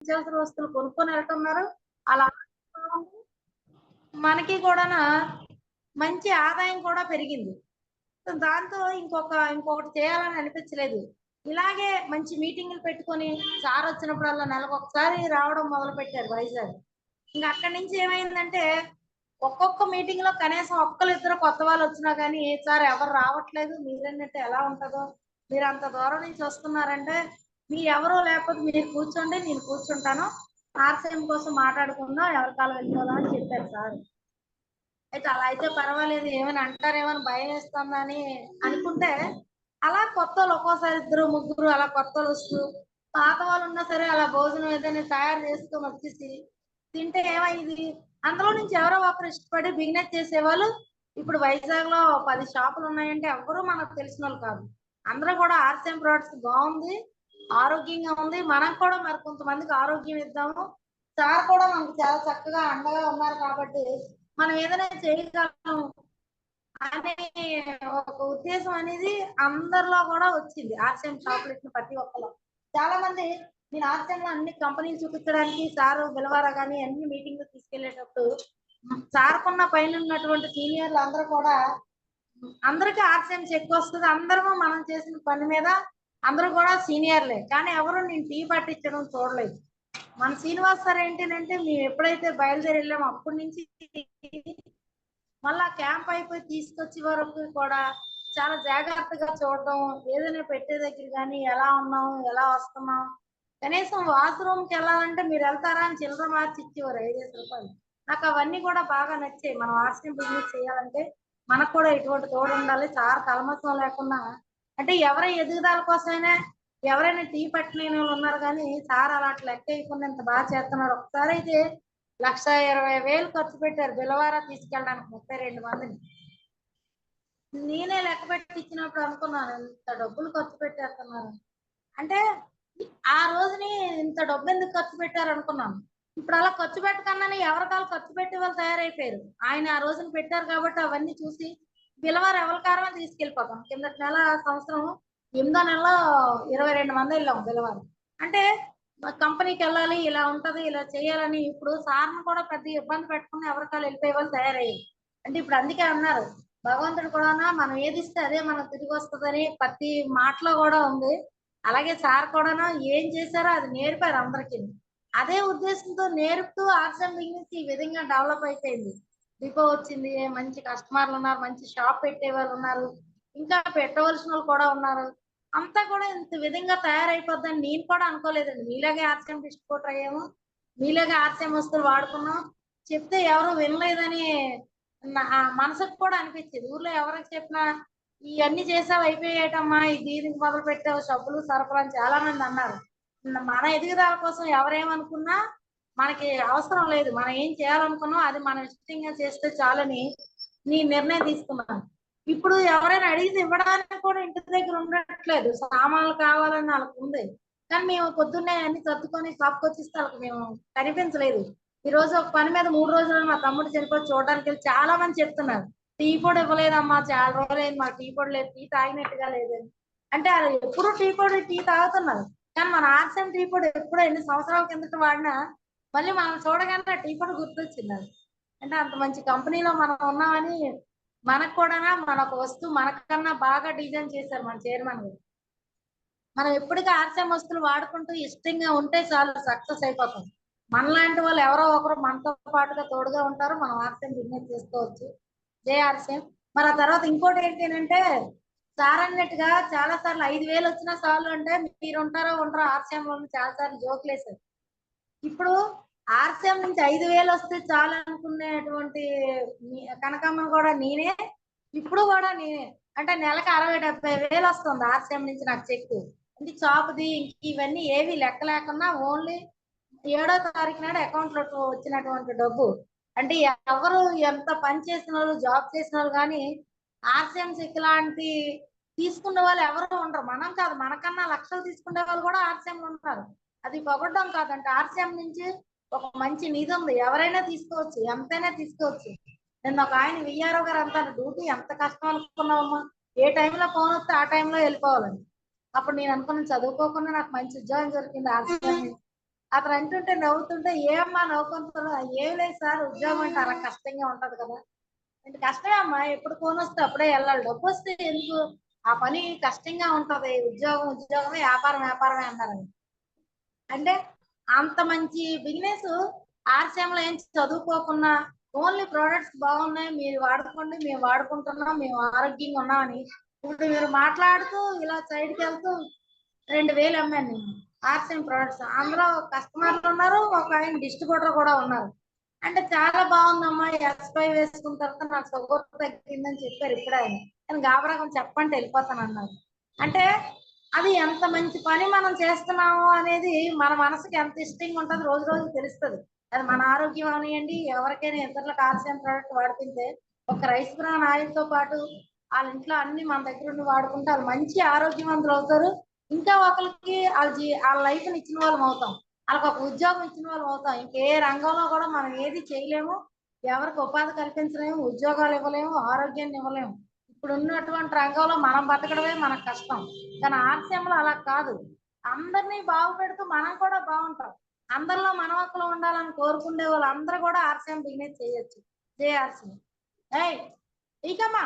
నిత్యావసర వస్తువులు కొనుక్కొని వెళ్తున్నారు. అలా మనకి కూడా మంచి ఆదాయం కూడా పెరిగింది. దాంతో ఇంకొక ఇంకొకటి చేయాలని అనిపించలేదు. ఇలాగే మంచి మీటింగులు పెట్టుకొని సార్ వచ్చినప్పుడల్లా నెలకు ఒకసారి రావడం మొదలు పెట్టారు వైజాగ్. ఇంకా అక్కడి నుంచి ఏమైందంటే ఒక్కొక్క మీటింగ్లో కనీసం ఒక్కరు ఇద్దరు కొత్త వాళ్ళు వచ్చినా కానీ సార్ ఎవరు రావట్లేదు? మీరేంటంటే ఎలా ఉంటుందో? మీరు అంత దూరం నుంచి వస్తున్నారంటే మీరు లేకపోతే మీరు కూర్చోండి నేను కూర్చుంటాను. ఆర్సీఎం కోసం మాట్లాడుకుందాం ఎవరికాలం వెళ్ళిపోదాం అని చెప్పారు సార్. అయితే అలా అయితే పర్వాలేదు ఏమైనా అంటారేమని భయం వేస్తుందని అనుకుంటే అలా కొత్త వాళ్ళు ఒక్కోసారి ఇద్దరు ముగ్గురు అలా కొత్త వాళ్ళు వస్తూ పాత వాళ్ళు ఉన్నా సరే అలా భోజనం ఏదైనా తయారు చేసుకొని వచ్చేసి తింటే ఏమైంది? అందులో నుంచి ఎవరో ఒకరు ఇష్టపడి బిజినెస్ చేసేవాళ్ళు. ఇప్పుడు వైజాగ్లో పది షాపులు ఉన్నాయంటే ఎవరు మనకు తెలిసిన వాళ్ళు కాదు. అందరూ కూడా ఆర్సీఎం ప్రొడక్ట్స్ బాగుంది ఆరోగ్యంగా ఉంది. మనం కూడా మరి కొంతమందికి ఆరోగ్యం ఇద్దాము. సార్ కూడా మనకు చాలా చక్కగా అండగా ఉన్నారు కాబట్టి మనం ఏదైనా చేయగలం అనే ఒక ఉద్దేశం అనేది అందరిలో కూడా వచ్చింది. ఆర్సీఎం చాక్లెట్ ఇచ్చిన ప్రతి ఒక్కరు చాలా మంది నేను ఆర్సీఎం లో అన్ని కంపెనీలు చూపించడానికి సార్ బిలవారా కానీ అన్ని మీటింగ్ తీసుకెళ్ళేటప్పుడు సార్కున్న పైన ఉన్నటువంటి సీనియర్లు అందరూ కూడా అందరికీ ఆర్సీఎం చెక్ వస్తుంది. అందరము మనం చేసిన పని మీద అందరూ కూడా సీనియర్లే. కానీ ఎవరు నేను టీ పట్టించడం చూడలేదు. మన శ్రీనివాస్ సార్ ఏంటంటే మేము ఎప్పుడైతే బయలుదేరి వెళ్ళామో అప్పటి నుంచి మళ్ళా క్యాంప్ అయిపోయి తీసుకొచ్చే వరకు కూడా చాలా జాగ్రత్తగా చూడడం ఏదైనా పెట్టే దగ్గర కానీ ఎలా ఉన్నాం ఎలా వస్తున్నాం. కనీసం వాష్రూమ్కి వెళ్ళాలంటే మీరు వెళ్తారా అని చిల్లర మార్చి ఇచ్చేవారు ఐదేసి రూపాయలు. నాకు అవన్నీ కూడా బాగా నచ్చాయి. మనం వాష్రూమ్ బిజినెస్ చేయాలంటే మనకు కూడా ఇటువంటి తోడు ఉండాలి. సార్ కల్మసం లేకుండా అంటే ఎవరి ఎదుగుదల కోసమైనా ఎవరైనా టీ పట్టిన వాళ్ళు ఉన్నారు కానీ సార్ అలాంటి లెక్క వేయకుండా ఇంత బాగా చేస్తున్నారు. ఒకసారి అయితే లక్ష ఇరవై వేలు ఖర్చు పెట్టారు బిలవారా తీసుకెళ్ళడానికి ముప్పై రెండు మందిని. నేనే లెక్క పెట్టి ఇచ్చినప్పుడు అనుకున్నాను ఇంత డబ్బులు ఖర్చు పెట్టేస్తున్నారు. అంటే ఆ రోజుని ఇంత డబ్బు ఎందుకు ఖర్చు పెట్టారు అనుకున్నాను. ఇప్పుడు అలా ఖర్చు పెట్టకుండానే ఎవరికాలు ఖర్చు పెట్టే వాళ్ళు తయారైపోయారు. ఆయన ఆ రోజున పెట్టారు కాబట్టి అవన్నీ చూసి బిలవారు ఎవరికారమే తీసుకెళ్ళిపోతాం. కిందటి నెల సంవత్సరం ఎనిమిదో నెలలో ఇరవై రెండు మంది వెళ్ళాం బిలవారు. అంటే కంపెనీకి వెళ్ళాలి ఇలా ఉంటది ఇలా చేయాలని ఇప్పుడు సార్ని కూడా పెద్ద ఇబ్బంది పెట్టుకుని ఎవరికాలు వెళ్ళిపోయే వాళ్ళు తయారయ్యారు. అంటే ఇప్పుడు అందుకే అన్నారు భగవంతుడు కూడా మనం ఏది ఇస్తే అదే మనం తిరిగి వస్తుందని ప్రతి మాటలో కూడా ఉంది. అలాగే సార్ కూడా ఏం చేశారో అది నేర్పారు అందరికీ. అదే ఉద్దేశంతో నేర్పుతూ ఆర్ట్స్ బిజినెస్ ఈ విధంగా డెవలప్ అయిపోయింది. డిపో వచ్చింది మంచి కస్టమర్లు ఉన్నారు మంచి షాప్ పెట్టే వాళ్ళు ఉన్నారు ఇంకా పెట్టవలసిన వాళ్ళు కూడా ఉన్నారు. అంతా కూడా ఇంత విధంగా తయారైపోద్దని నేను కూడా అనుకోలేదండి. మీలాగే ఆర్సీఎం డిస్ట్రిబ్యూటర్ అయ్యాము మీలాగే ఆర్సీఎం వస్తువులు వాడుకున్నాం. చెప్తే ఎవరు వినలేదని మనసుకు కూడా అనిపించేది. ఊర్లో ఎవరికి చెప్పినా ఇవన్నీ చేసావు అయిపోయేటమ్మా ఈ దీనికి మొదలు పెట్టావు సబ్బులు సరఫరా అని చాలా మంది అన్నారు. మన ఎదుగుదల కోసం ఎవరేమనుకున్నా మనకి అవసరం లేదు. మనం ఏం చేయాలనుకున్నాం అది మనం ఇష్టంగా చేస్తే చాలని నీ నిర్ణయం తీసుకున్నాను. ఇప్పుడు ఎవరైనా అడిగితే ఇవ్వడానికి కూడా ఇంటి దగ్గర ఉండట్లేదు. సామాన్లు కావాలని వాళ్ళకి ఉంది. కానీ మేము పొద్దున్నే అన్ని సర్దుకొని షాప్కి వచ్చిస్తే వాళ్ళకి మేము కనిపించలేదు. ఈ రోజు ఒక పని మీద మూడు రోజులు మా తమ్ముడు చనిపోయి చూడడానికి వెళ్ళి చాలా మంది చెప్తున్నారు. టీ పొడి ఇవ్వలేదమ్మా చాలా రోజులైంది మా టీ పొడి లేదు టీ తాగినట్టుగా లేదని అంటే అది ఎప్పుడు టీ పొడి టీ తాగుతున్నారు. కానీ మన ఆర్సెన్ టీ పొడి ఎప్పుడు ఎన్ని సంవత్సరాల కిందట వాడినా మళ్ళీ మనం చూడగానే టీఫన్ టీ గుర్తొచ్చింది అంటే అంత మంచి కంపెనీలో మనం ఉన్నామని మనకు కూడా మన ఒక వస్తువు మనకన్నా బాగా డిజైన్ చేశారు మన చైర్మన్ గారు. మనం ఎప్పటికీ ఆర్సీఎం వస్తువులు వాడుకుంటూ ఇష్టంగా ఉంటే చాలు సక్సెస్ అయిపోతాం. మనలాంటి వాళ్ళు ఎవరో ఒకరు మనతో పాటుగా తోడుగా ఉంటారు. మనం ఆర్సీఎం బిజినెస్ చేసుకోవచ్చు. జేఆర్సీఎం మరి ఆ తర్వాత ఇంకోటి ఏంటి సార్ అన్నట్టుగా చాలా సార్లు ఐదు వేలు వచ్చినా చాలు అంటే మీరు ఉంటారో ఉంటారో ఆర్సీఎంలో చాలా సార్లు జోకులేసారు ఇప్పుడు ఆర్సీఎం నుంచి ఐదు వేలు వస్తే చాలు అనుకునేటువంటి కనకమ్మ కూడా నేనే. ఇప్పుడు కూడా నేనే. అంటే నెలకు అరవై డెబ్బై వేలు వస్తుంది ఆర్సీఎం నుంచి నాకు చెక్ అంటే చాపుది ఇవన్నీ ఏవి లెక్క లేకుండా ఓన్లీ ఏడో తారీఖు నాడు అకౌంట్లో వచ్చినటువంటి డబ్బు. అంటే ఎవరు ఎంత పని చేసిన వాళ్ళు జాబ్ చేసిన వాళ్ళు కానీ ఆర్సీఎం చెక్ లాంటి తీసుకున్న వాళ్ళు ఎవరు ఉండరు. మనం కాదు మనకన్నా లక్షలు తీసుకునే వాళ్ళు కూడా ఆర్సీఎం లో ఉంటారు. అది పొగడ్డం కాదంటే. ఆర్సీఎం నుంచి ఒక మంచి నిధి ఉంది ఎవరైనా తీసుకోవచ్చు ఎంతైనా తీసుకోవచ్చు. నేను ఒక ఆయన విఆర్ఓ గారు అంటారు డ్యూటీ ఎంత కష్టం అనుకున్నావమ్మా? ఏ టైంలో ఫోన్ వస్తే ఆ టైంలో వెళ్ళిపోవాలని. అప్పుడు నేను అనుకున్నాను చదువుకోకుండా నాకు మంచి ఉద్యోగం దొరికింది ఆర్సీఎం అతను అంటుంటే నవ్వుతుంటే ఏమ్మా నవ్వుకుంటున్నా ఏం లేదు సార్ ఉద్యోగం అంటే అలా కష్టంగా ఉంటది కదా. అంటే కష్టమే అమ్మా ఎప్పుడు ఫోన్ వస్తే అప్పుడే వెళ్ళాలి. డబ్బు వస్తే ఎందుకు? ఆ పని కష్టంగా ఉంటది ఉద్యోగం ఉద్యోగమే వ్యాపారం వ్యాపారమే అన్నారండి అంటే అంత మంచి బిజినెస్ ఆర్సీఎంలో ఏం చదువుకోకుండా ఓన్లీ ప్రోడక్ట్స్ బాగున్నాయి మీరు వాడుకోండి మేము వాడుకుంటున్నాం మేము ఆరోగ్యంగా ఉన్నామని. ఇప్పుడు మీరు మాట్లాడుతూ ఇలా సైడ్కి వెళ్తూ రెండు వేలు అమ్మాను నేను ఆర్సీఎం ప్రోడక్ట్స్. అందులో కస్టమర్లు ఉన్నారు ఒక ఆయన డిస్ట్రిబ్యూటర్ కూడా ఉన్నారు. అంటే చాలా బాగుందమ్మా ఎస్పై వేసుకున్న తర్వాత నాకు షుగర్ తగ్గిందని చెప్పారు ఇప్పుడు ఆయన. నేను గాబరాగం చెప్పంటే వెళ్ళిపోతాను అన్నారు అంటే అది ఎంత మంచి పని మనం చేస్తున్నాము అనేది మన మనసుకి ఎంత ఇష్టంగా ఉంటుంది రోజు రోజు తెలుస్తుంది. అది మన ఆరోగ్యం అనియండి ఎవరికైనా ఇతరులకు ఆర్సీఎం ప్రోడక్ట్ వాడుతుంటే ఒక రైస్ బ్రాన్ ఆయిల్తో పాటు వాళ్ళ ఇంట్లో అన్ని మన దగ్గర ఉండి వాడుకుంటే వాళ్ళు మంచి ఆరోగ్యవంతులు అవుతారు. ఇంకా ఒకరికి వాళ్ళ జీ వాళ్ళ లైఫ్ని ఇచ్చిన వాళ్ళం అవుతాం. వాళ్ళకి ఒక ఉద్యోగం ఇచ్చిన వాళ్ళం అవుతాం. ఇంకే రంగంలో కూడా మనం ఏది చేయలేము ఎవరికి ఉపాధి కల్పించలేము ఉద్యోగాలు ఇవ్వలేము ఆరోగ్యాన్ని ఇవ్వలేము. ఇప్పుడు ఉన్నటువంటి రంగంలో మనం బతకడమే మనకు కష్టం. కానీ ఆర్సీఎంలో అలా కాదు. అందరినీ బాగుపెడుతూ మనం కూడా బాగుంటాం. అందరిలో మనవకులు ఉండాలని కోరుకునే వాళ్ళు అందరూ కూడా ఆర్సీఎం బిజినెస్ చేయొచ్చు. జేఆర్సీ ఏయ్ ఇకమ్మా